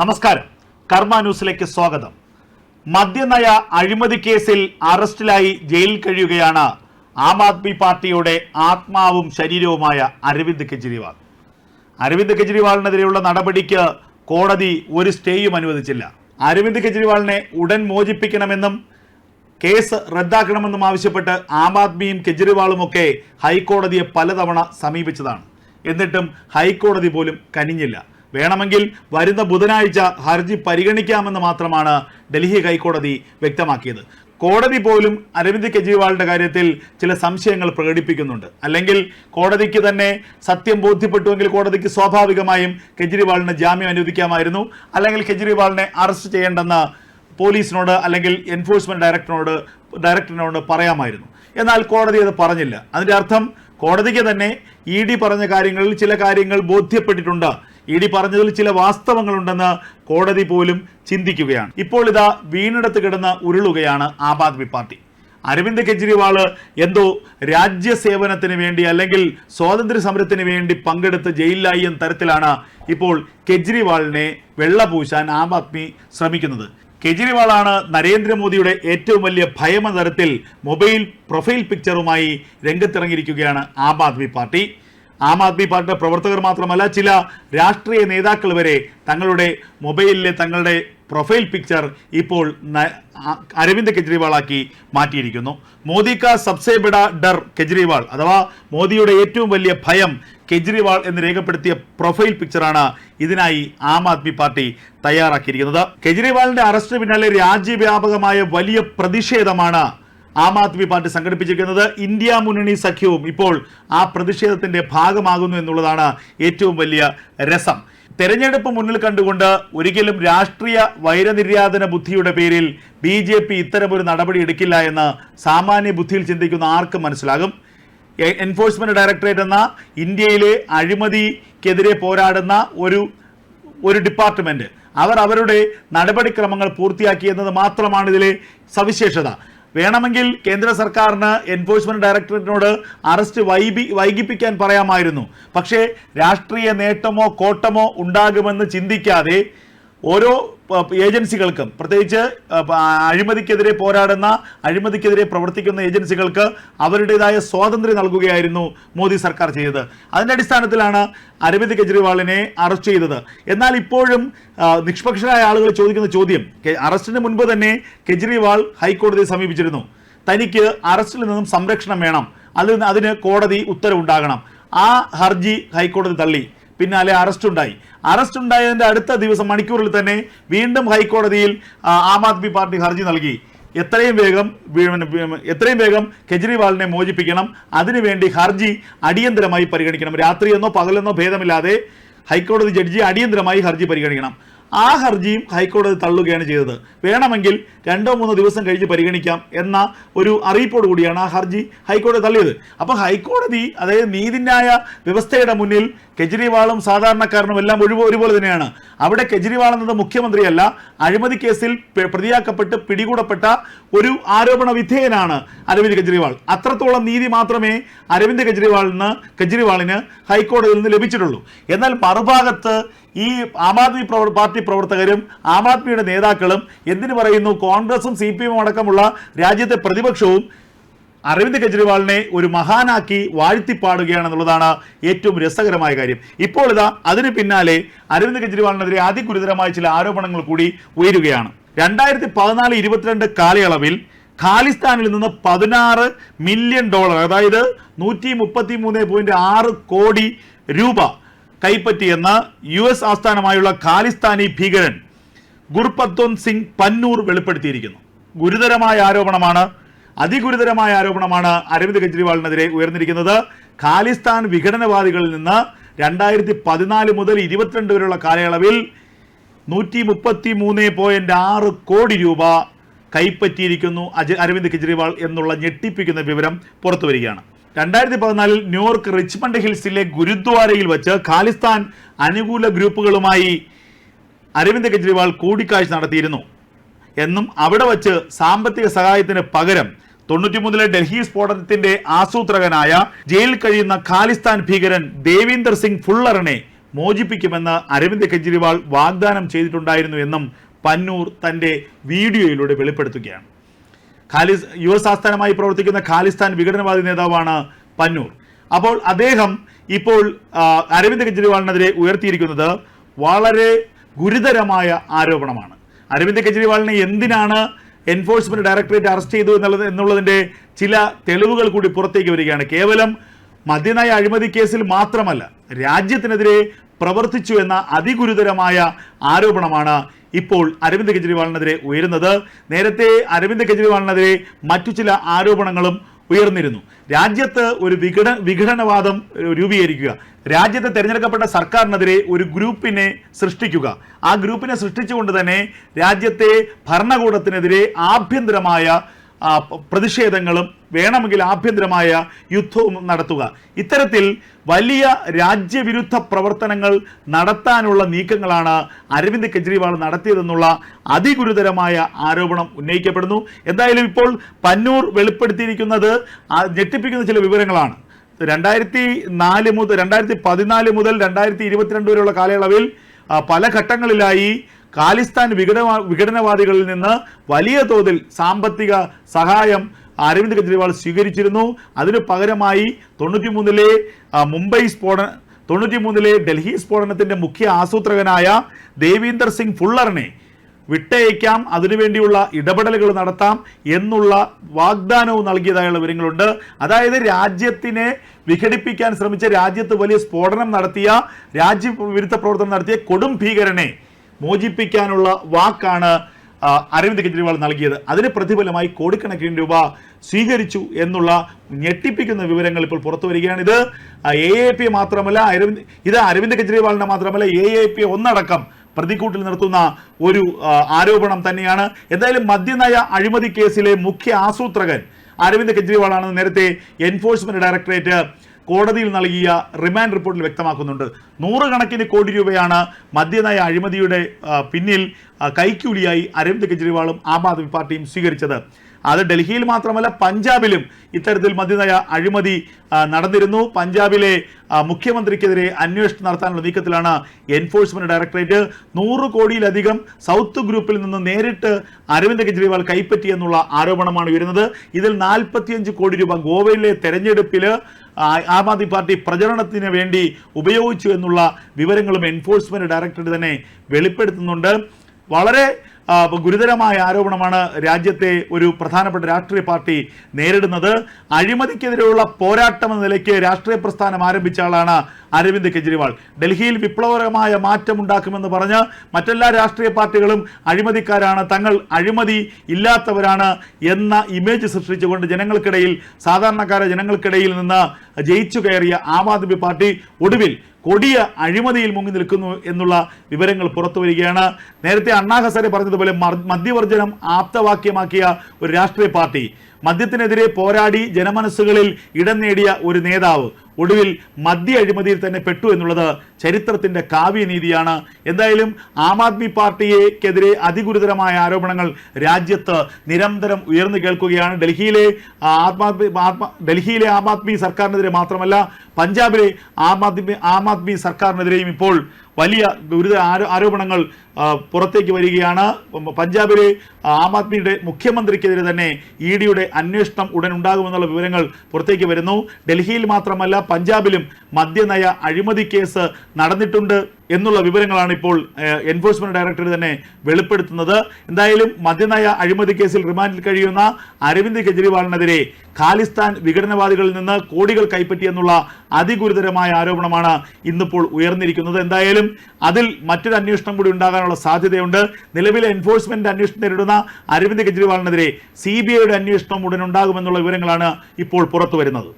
നമസ്കാരം. കർമ്മ ന്യൂസിലേക്ക് സ്വാഗതം. മദ്യനയ അഴിമതി കേസിൽ അറസ്റ്റിലായി ജയിലിൽ കഴിയുകയാണ് ആം ആദ്മി പാർട്ടിയുടെ ആത്മാവും ശരീരവുമായ അരവിന്ദ് കെജ്രിവാൾ. അരവിന്ദ് കെജ്രിവാളിനെതിരെയുള്ള നടപടിക്ക് കോടതി ഒരു സ്റ്റേയും അനുവദിച്ചില്ല. അരവിന്ദ് കെജ്രിവാളിനെ ഉടൻ മോചിപ്പിക്കണമെന്നും കേസ് റദ്ദാക്കണമെന്നും ആവശ്യപ്പെട്ട് ആം ആദ്മിയും കെജ്രിവാളും ഒക്കെ ഹൈക്കോടതിയെ പലതവണ സമീപിച്ചതാണ്. എന്നിട്ടും ഹൈക്കോടതി പോലും കനിഞ്ഞില്ല. വേണമെങ്കിൽ വരുന്ന ബുധനാഴ്ച ഹർജി പരിഗണിക്കാമെന്ന് മാത്രമാണ് ഡൽഹി ഹൈക്കോടതി വ്യക്തമാക്കിയത്. കോടതി പോലും അരവിന്ദ് കെജ്രിവാളിന്റെ കാര്യത്തിൽ ചില സംശയങ്ങൾ പ്രകടിപ്പിക്കുന്നുണ്ട്. അല്ലെങ്കിൽ കോടതിക്ക് തന്നെ സത്യം ബോധ്യപ്പെട്ടുവെങ്കിൽ കോടതിക്ക് സ്വാഭാവികമായും കെജ്രിവാളിന് ജാമ്യം അനുവദിക്കാമായിരുന്നു. അല്ലെങ്കിൽ കെജ്രിവാളിനെ അറസ്റ്റ് ചെയ്യേണ്ടെന്ന് പോലീസിനോട് അല്ലെങ്കിൽ എൻഫോഴ്സ്മെന്റ് ഡയറക്ടറിനോട് ഡയറക്ടറിനോട് പറയാമായിരുന്നു. എന്നാൽ കോടതി അത് പറഞ്ഞില്ല. അതിന്റെ അർത്ഥം കോടതിക്ക് തന്നെ ഇ ഡി പറഞ്ഞ കാര്യങ്ങളിൽ ചില കാര്യങ്ങൾ ബോധ്യപ്പെട്ടിട്ടുണ്ട്. ഇ ഡി പറഞ്ഞതിൽ ചില വാസ്തവങ്ങളുണ്ടെന്ന് കോടതി പോലും ചിന്തിക്കുകയാണ്. ഇപ്പോൾ ഇതാ വീണിടത്ത് കിടന്ന് ഉരുളുകയാണ് ആം ആദ്മി പാർട്ടി. അരവിന്ദ് കെജ്രിവാൾ എന്തോ രാജ്യസേവനത്തിന് വേണ്ടി അല്ലെങ്കിൽ സ്വാതന്ത്ര്യ സമരത്തിന് വേണ്ടി പങ്കെടുത്ത് ജയിലിലായി എന്ന തരത്തിലാണ് ഇപ്പോൾ കെജ്രിവാളിനെ വെള്ളപൂശാൻ ആം ആദ്മി ശ്രമിക്കുന്നത്. കെജ്രിവാളാണ് നരേന്ദ്രമോദിയുടെ ഏറ്റവും വലിയ ഭയമതരത്തിൽ തരത്തിൽ മൊബൈൽ പ്രൊഫൈൽ പിക്ചറുമായി രംഗത്തിറങ്ങിയിരിക്കുകയാണ് ആം ആദ്മി പാർട്ടി. ആം ആദ്മി പാർട്ടിയുടെ പ്രവർത്തകർ മാത്രമല്ല ചില രാഷ്ട്രീയ നേതാക്കൾ വരെ തങ്ങളുടെ മൊബൈലിലെ തങ്ങളുടെ പ്രൊഫൈൽ പിക്ചർ ഇപ്പോൾ അരവിന്ദ് കെജ്രിവാളാക്കി മാറ്റിയിരിക്കുന്നു. മോദി കാ സബ്സെ ബഡ ഡർ കെജ്രിവാൾ അഥവാ മോദിയുടെ ഏറ്റവും വലിയ ഭയം കെജ്രിവാൾ എന്ന് രേഖപ്പെടുത്തിയ പ്രൊഫൈൽ പിക്ചറാണ് ഇതിനായി ആം ആദ്മി പാർട്ടി തയ്യാറാക്കിയിരിക്കുന്നത്. കെജ്രിവാളിന്റെ അറസ്റ്റ് പിന്നാലെ രാജ്യവ്യാപകമായ വലിയ പ്രതിഷേധമാണ് ആം ആദ്മി പാർട്ടി സംഘടിപ്പിച്ചിരിക്കുന്നത് ഇന്ത്യ മുന്നണി സഖ്യവും ഇപ്പോൾ ആ പ്രതിഷേധത്തിന്റെ ഭാഗമാകുന്നു എന്നുള്ളതാണ് ഏറ്റവും വലിയ രസം. തെരഞ്ഞെടുപ്പ് മുന്നിൽ കണ്ടുകൊണ്ട് ഒരിക്കലും രാഷ്ട്രീയ വൈരനിര്യാതന ബുദ്ധിയുടെ പേരിൽ ബി ജെ പി ഇത്തരമൊരു നടപടി എടുക്കില്ല എന്ന് സാമാന്യ ബുദ്ധിയിൽ ചിന്തിക്കുന്ന ആർക്കും മനസ്സിലാകും. എൻഫോഴ്സ്മെന്റ് ഡയറക്ടറേറ്റ് എന്ന ഇന്ത്യയിലെ അഴിമതിക്കെതിരെ പോരാടുന്ന ഒരു ഒരു ഡിപ്പാർട്ട്മെന്റ്. അവർ അവരുടെ നടപടിക്രമങ്ങൾ പൂർത്തിയാക്കി എന്നത് മാത്രമാണ് ഇതിലെ സവിശേഷത. വേണമെങ്കിൽ കേന്ദ്ര സർക്കാരിന് എൻഫോഴ്സ്മെന്റ് ഡയറക്ടറേറ്റിനോട് അറസ്റ്റ് വൈബി വൈകിപ്പിക്കാൻ പറയാമായിരുന്നു. പക്ഷേ രാഷ്ട്രീയ നേട്ടമോ കോട്ടമോ ഉണ്ടാകുമെന്ന് ചിന്തിക്കാതെ ഓരോ ഏജൻസികൾക്കും പ്രത്യേകിച്ച് അഴിമതിക്കെതിരെ പോരാടുന്ന അഴിമതിക്കെതിരെ പ്രവർത്തിക്കുന്ന ഏജൻസികൾക്ക് അവരുടേതായ സ്വാതന്ത്ര്യം നൽകുകയായിരുന്നു മോദി സർക്കാർ ചെയ്തത്. അതിന്റെ അടിസ്ഥാനത്തിലാണ് അരവിന്ദ് കെജ്രിവാളിനെ അറസ്റ്റ് ചെയ്തത്. എന്നാൽ ഇപ്പോഴും നിഷ്പക്ഷരായ ആളുകൾ ചോദിക്കുന്ന ചോദ്യം അറസ്റ്റിന് മുൻപ് തന്നെ കെജ്രിവാൾ ഹൈക്കോടതിയെ സമീപിച്ചിരുന്നു. തനിക്ക് അറസ്റ്റിൽ നിന്നും സംരക്ഷണം വേണം. അതിന് അതിന് കോടതി ഉത്തരവുണ്ടാകണം. ആ ഹർജി ഹൈക്കോടതി തള്ളി. പിന്നാലെ അറസ്റ്റ് ഉണ്ടായി. അറസ്റ്റ് ഉണ്ടായതിന്റെ അടുത്ത ദിവസം മണിക്കൂറിൽ തന്നെ വീണ്ടും ഹൈക്കോടതിയിൽ ആ, ആദ്മി പാർട്ടി ഹർജി നൽകി. എത്രയും വേഗം എത്രയും വേഗം കെജ്രിവാളിനെ മോചിപ്പിക്കണം. അതിനുവേണ്ടി ഹർജി അടിയന്തരമായി പരിഗണിക്കണം. രാത്രിയെന്നോ പകലെന്നോ ഭേദമില്ലാതെ ഹൈക്കോടതി ജഡ്ജി അടിയന്തരമായി ഹർജി പരിഗണിക്കണം. ആ ഹർജിയും ഹൈക്കോടതി തള്ളുകയാണ് ചെയ്തത്. വേണമെങ്കിൽ രണ്ടോ മൂന്നോ ദിവസം കഴിഞ്ഞ് പരിഗണിക്കാം എന്ന ഒരു അറിയിപ്പോട് കൂടിയാണ് ആ ഹർജി ഹൈക്കോടതി തള്ളിയത്. അപ്പോൾ ഹൈക്കോടതി അതായത് നീതിന്യായ വ്യവസ്ഥയുടെ മുന്നിൽ കെജ്രിവാളും സാധാരണക്കാരനും എല്ലാം ഒരുപോലെ തന്നെയാണ്. അവിടെ കെജ്രിവാൾ എന്നത് മുഖ്യമന്ത്രിയല്ല അഴിമതി കേസിൽ പ്രതിയാക്കപ്പെട്ട് പിടികൂടപ്പെട്ട ഒരു ആരോപണ വിധേയനാണ് അരവിന്ദ് കെജ്രിവാൾ. അത്രത്തോളം നീതി മാത്രമേ അരവിന്ദ് കെജ്രിവാളിന് കെജ്രിവാളിന് ഹൈക്കോടതിയിൽ നിന്ന് ലഭിച്ചിട്ടുള്ളൂ. എന്നാൽ മറുഭാഗത്ത് ഈ ആം ആദ്മി പാർട്ടി പ്രവർത്തകരും ആം ആദ്മിയുടെ നേതാക്കളും എന്തിനു പറയുന്നു? കോൺഗ്രസും സി പി എമ്മും അടക്കമുള്ള രാജ്യത്തെ പ്രതിപക്ഷവും അരവിന്ദ് കെജ്രിവാളിനെ ഒരു മഹാനാക്കി വാഴ്ത്തിപ്പാടുകയാണെന്നുള്ളതാണ് ഏറ്റവും രസകരമായ കാര്യം. ഇപ്പോൾ ഇതാ അതിന് പിന്നാലെ അരവിന്ദ് കെജ്രിവാളിനെതിരെ അതിഗുരുതരമായ ചില ആരോപണങ്ങൾ കൂടി ഉയരുകയാണ്. രണ്ടായിരത്തി പതിനാല് ഇരുപത്തിരണ്ട് കാലയളവിൽ ഖാലിസ്ഥാനിൽ നിന്ന് പതിനാറ് മില്യൺ ഡോളർ അതായത് നൂറ്റി മുപ്പത്തി മൂന്ന് പോയിന്റ് ആറ് കോടി രൂപ കൈപ്പറ്റിയെന്ന് യു എസ് ആസ്ഥാനമായുള്ള ഖാലിസ്ഥാനി ഭീകരൻ ഗുർപത്വൻ സിംഗ് പന്നൂർ വെളിപ്പെടുത്തിയിരിക്കുന്നു. ഗുരുതരമായ ആരോപണമാണ് അതിഗുരുതരമായ ആരോപണമാണ് അരവിന്ദ് കെജ്രിവാളിനെതിരെ ഉയർന്നിരിക്കുന്നത്. ഖാലിസ്ഥാൻ വിഘടനവാദികളിൽ നിന്ന് രണ്ടായിരത്തി പതിനാല് മുതൽ ഇരുപത്തിരണ്ട് വരെയുള്ള കാലയളവിൽ നൂറ്റി മുപ്പത്തി മൂന്ന് പോയിന്റ് ആറ് കോടി രൂപ കൈപ്പറ്റിയിരിക്കുന്നു അരവിന്ദ് കെജ്രിവാൾ എന്നുള്ള ഞെട്ടിപ്പിക്കുന്ന വിവരം പുറത്തു വരികയാണ് രണ്ടായിരത്തി പതിനാലിൽ ന്യൂയോർക്ക് റിച്ച്മണ്ട് ഹിൽസിലെ ഗുരുദ്വാരയിൽ വെച്ച് ഖാലിസ്ഥാൻ അനുകൂല ഗ്രൂപ്പുകളുമായി അരവിന്ദ് കെജ്രിവാൾ കൂടിക്കാഴ്ച നടത്തിയിരുന്നു. എന്നും അവിടെ വച്ച് സാമ്പത്തിക സഹായത്തിന് പകരം തൊണ്ണൂറ്റിമൂന്നിലെ ഡൽഹി സ്ഫോടനത്തിന്റെ ആസൂത്രകനായ ജയിലിൽ കഴിയുന്ന ഖാലിസ്ഥാൻ ഭീകരൻ ദേവീന്ദർ സിംഗ് ഫുള്ളറിനെ മോചിപ്പിക്കുമെന്ന് അരവിന്ദ് കെജ്രിവാൾ വാഗ്ദാനം ചെയ്തിട്ടുണ്ടായിരുന്നു എന്നും പന്നൂർ തന്റെ വീഡിയോയിലൂടെ വെളിപ്പെടുത്തുകയാണ്. ഖാലിസ് യു എസ് ആസ്ഥാനമായി പ്രവർത്തിക്കുന്ന ഖാലിസ്ഥാൻ വിഘടനവാദി നേതാവാണ് പന്നൂർ. അപ്പോൾ അദ്ദേഹം ഇപ്പോൾ അരവിന്ദ് കെജ്രിവാളിനെതിരെ ഉയർത്തിയിരിക്കുന്നത് വളരെ ഗുരുതരമായ ആരോപണമാണ്. അരവിന്ദ് കെജ്രിവാളിനെ എന്തിനാണ് എൻഫോഴ്സ്മെന്റ് ഡയറക്ടറേറ്റ് അറസ്റ്റ് ചെയ്തു എന്നുള്ളത് എന്നുള്ളതിന്റെ ചില തെളിവുകൾ കൂടി പുറത്തേക്ക് വരികയാണ്. കേവലം മദ്യനയ അഴിമതി കേസിൽ മാത്രമല്ല രാജ്യത്തിനെതിരെ പ്രവർത്തിച്ചു എന്ന അതിഗുരുതരമായ ആരോപണമാണ് ഇപ്പോൾ അരവിന്ദ് കെജ്രിവാളിനെതിരെ ഉയരുന്നത്. നേരത്തെ അരവിന്ദ് കെജ്രിവാളിനെതിരെ മറ്റു ചില ആരോപണങ്ങളും ഉയർന്നിരുന്നു. രാജ്യത്ത് ഒരു വിഘട വിഘടനവാദം രൂപീകരിക്കുക. രാജ്യത്ത് തെരഞ്ഞെടുക്കപ്പെട്ട സർക്കാരിനെതിരെ ഒരു ഗ്രൂപ്പിനെ സൃഷ്ടിക്കുക. ആ ഗ്രൂപ്പിനെ സൃഷ്ടിച്ചുകൊണ്ട് തന്നെ രാജ്യത്തെ ഭരണകൂടത്തിനെതിരെ ആഭ്യന്തരമായ പ്രതിഷേധങ്ങളും വേണമെങ്കിൽ ആഭ്യന്തരമായ യുദ്ധവും നടത്തുക. ഇത്തരത്തിൽ വലിയ രാജ്യവിരുദ്ധ പ്രവർത്തനങ്ങൾ നടത്താനുള്ള നീക്കങ്ങളാണ് അരവിന്ദ് കെജ്രിവാൾ നടത്തിയതെന്നുള്ള അതിഗുരുതരമായ ആരോപണം ഉന്നയിക്കപ്പെടുന്നു. എന്തായാലും ഇപ്പോൾ പന്നൂർ വെളിപ്പെടുത്തിയിരിക്കുന്നത് ഞെട്ടിപ്പിക്കുന്ന ചില വിവരങ്ങളാണ്. രണ്ടായിരത്തി നാല് മുതൽ രണ്ടായിരത്തി പതിനാല് മുതൽ രണ്ടായിരത്തി ഇരുപത്തിരണ്ട് വരെയുള്ള കാലയളവിൽ പല ഘട്ടങ്ങളിലായി ഖാലിസ്ഥാൻ വിഘടന വിഘടനവാദികളിൽ നിന്ന് വലിയ തോതിൽ സാമ്പത്തിക സഹായം അരവിന്ദ് കെജ്രിവാൾ സ്വീകരിച്ചിരുന്നു. അതിനു പകരമായി തൊണ്ണൂറ്റി മൂന്നിലെ മുംബൈ സ്ഫോടന തൊണ്ണൂറ്റി മൂന്നിലെ ഡൽഹി സ്ഫോടനത്തിന്റെ മുഖ്യ ആസൂത്രകനായ ദേവീന്ദർ സിംഗ് ഫുള്ളറിനെ വിട്ടയക്കാം. അതിനുവേണ്ടിയുള്ള ഇടപെടലുകൾ നടത്താം എന്നുള്ള വാഗ്ദാനവും നൽകിയതായുള്ള വിവരങ്ങളുണ്ട്. അതായത് രാജ്യത്തിനെ വിഘടിപ്പിക്കാൻ ശ്രമിച്ച രാജ്യത്ത് വലിയ സ്ഫോടനം നടത്തിയ രാജ്യവിരുദ്ധ പ്രവർത്തനം നടത്തിയ കൊടും ഭീകരനെ മോചിപ്പിക്കാനുള്ള വാക്കാണ് അരവിന്ദ് കെജ്രിവാൾ നൽകിയത്. അതിന് പ്രതിഫലമായി കോടിക്കണക്കിന് രൂപ സ്വീകരിച്ചു എന്നുള്ള ഞെട്ടിപ്പിക്കുന്ന വിവരങ്ങൾ ഇപ്പോൾ പുറത്തു വരികയാണ്. ഇത് എ എ പി മാത്രമല്ല അരവിന്ദ് ഇത് അരവിന്ദ് കെജ്രിവാളിനെ മാത്രമല്ല എ എ പി ഒന്നടക്കം പ്രതിക്കൂട്ടിൽ നിർത്തുന്ന ഒരു ആരോപണം തന്നെയാണ്. എന്തായാലും മദ്യനയ അഴിമതി കേസിലെ മുഖ്യ ആസൂത്രകൻ അരവിന്ദ് കെജ്രിവാളാണെന്ന് നേരത്തെ എൻഫോഴ്സ്മെന്റ് ഡയറക്ടറേറ്റ് കോടതിയിൽ നൽകിയ റിമാൻഡ് റിപ്പോർട്ടിൽ വ്യക്തമാക്കുന്നുണ്ട്. നൂറുകണക്കിന് കോടി രൂപയാണ് മദ്യനയ അഴിമതിയുടെ പിന്നിൽ കൈക്കൂലിയായി അരവിന്ദ് കെജ്രിവാളും ആം ആദ്മി പാർട്ടിയും സ്വീകരിച്ചത്. അത് ഡൽഹിയിൽ മാത്രമല്ല പഞ്ചാബിലും ഇത്തരത്തിൽ മദ്യനയ അഴിമതി നടന്നിരുന്നു. പഞ്ചാബിലെ മുഖ്യമന്ത്രിക്കെതിരെ അന്വേഷണം നടത്താനുള്ള നീക്കത്തിലാണ് എൻഫോഴ്സ്മെന്റ് ഡയറക്ടറേറ്റ്. നൂറ് കോടിയിലധികം സൗത്ത് ഗ്രൂപ്പിൽ നിന്ന് നേരിട്ട് അരവിന്ദ് കെജ്രിവാൾ കൈപ്പറ്റിയെന്നുള്ള ആരോപണമാണ് ഉയരുന്നത്. ഇതിൽ നാൽപ്പത്തിയഞ്ച് കോടി രൂപ ഗോവയിലെ തെരഞ്ഞെടുപ്പിൽ ആ- ആദ്മി പാർട്ടി പ്രചരണത്തിന് വേണ്ടി ഉപയോഗിച്ചു എന്നുള്ള വിവരങ്ങളും എൻഫോഴ്സ്മെന്റ് ഡയറക്ടറേറ്റ് തന്നെ വെളിപ്പെടുത്തുന്നുണ്ട്. വളരെ ഗുരുതരമായ ആരോപണമാണ് രാജ്യത്തെ ഒരു പ്രധാനപ്പെട്ട രാഷ്ട്രീയ പാർട്ടി നേരിടുന്നത്. അഴിമതിക്കെതിരെയുള്ള പോരാട്ടം എന്ന നിലയ്ക്ക് രാഷ്ട്രീയ പ്രസ്ഥാനം ആരംഭിച്ച ആളാണ് അരവിന്ദ് കെജ്രിവാൾ. ഡൽഹിയിൽ വിപ്ലവകരമായ മാറ്റം മാറ്റമുണ്ടാക്കുമെന്ന് പറഞ്ഞ് മറ്റെല്ലാ രാഷ്ട്രീയ പാർട്ടികളും അഴിമതിക്കാരാണ് തങ്ങൾ അഴിമതി ഇല്ലാത്തവരാണ് എന്ന ഇമേജ് സൃഷ്ടിച്ചുകൊണ്ട് ജനങ്ങൾക്കിടയിൽ സാധാരണക്കാരെ ജനങ്ങൾക്കിടയിൽ നിന്ന് ജയിച്ചു കയറിയ ആം ആദ്മി പാർട്ടി ഒടുവിൽ കൊടിയ അഴിമതിയിൽ മുങ്ങി നിൽക്കുന്നു എന്നുള്ള വിവരങ്ങൾ പുറത്തു വരികയാണ്. നേരത്തെ അണ്ണാ ഹസാരെ പറഞ്ഞതുപോലെ മദ്യവർജനം ആപ്തവാക്യമാക്കിയ ഒരു രാഷ്ട്രീയ പാർട്ടി. മദ്യത്തിനെതിരെ പോരാടി ജനമനസ്സുകളിൽ ഇടം നേടിയ ഒരു നേതാവ്. ഒടുവിൽ മദ്യ അഴിമതിയിൽ തന്നെ പെട്ടു എന്നുള്ളത് ചരിത്രത്തിന്റെ കാവ്യനീതിയാണ്. എന്തായാലും ആം ആദ്മി പാർട്ടിയെക്കെതിരെ അതിഗുരുതരമായ ആരോപണങ്ങൾ രാജ്യത്ത് നിരന്തരം ഉയർന്നു കേൾക്കുകയാണ്. ഡൽഹിയിലെ ആത്മ- ഡൽഹിയിലെ ആം ആദ്മി സർക്കാരിനെതിരെ മാത്രമല്ല പഞ്ചാബിലെ ആം ആദ്മി ആം ആദ്മി സർക്കാരിനെതിരെയും ഇപ്പോൾ വലിയ ഗുരുതര ആരോ- ആരോപണങ്ങൾ പുറത്തേക്ക് വരികയാണ്. പഞ്ചാബിലെ ആം ആദ്മിയുടെ മുഖ്യമന്ത്രിക്കെതിരെ തന്നെ ഇ ഡിയുടെ അന്വേഷണം ഉടൻ ഉണ്ടാകുമെന്നുള്ള വിവരങ്ങൾ പുറത്തേക്ക് വരുന്നു. ഡൽഹിയിൽ മാത്രമല്ല പഞ്ചാബിലും മദ്യനയ അഴിമതി കേസ് നടന്നിട്ടുണ്ട് എന്നുള്ള വിവരങ്ങളാണ് ഇപ്പോൾ എൻഫോഴ്സ്മെന്റ് ഡയറക്ടർ തന്നെ വെളിപ്പെടുത്തുന്നത്. എന്തായാലും മദ്യനയ അഴിമതി കേസിൽ റിമാൻഡിൽ കഴിയുന്ന അരവിന്ദ് കെജ്രിവാളിനെതിരെ ഖാലിസ്ഥാൻ വിഘടനവാദികളിൽ നിന്ന് കോടികൾ കൈപ്പറ്റിയെന്നുള്ള അതിഗുരുതരമായ ആരോപണമാണ് ഇന്നിപ്പോൾ ഉയർന്നിരിക്കുന്നത്. എന്തായാലും അതിൽ മറ്റൊരു അന്വേഷണം കൂടി ഉണ്ടാകാനുള്ള സാധ്യതയുണ്ട്. നിലവിലെ എൻഫോഴ്സ്മെന്റ് അന്വേഷണം നേരിടുന്ന അരവിന്ദ് കെജ്രിവാളിനെതിരെ സി ബി ഐയുടെ അന്വേഷണം ഉടൻ ഉണ്ടാകുമെന്നുള്ള വിവരങ്ങളാണ് ഇപ്പോൾ പുറത്തു വരുന്നത്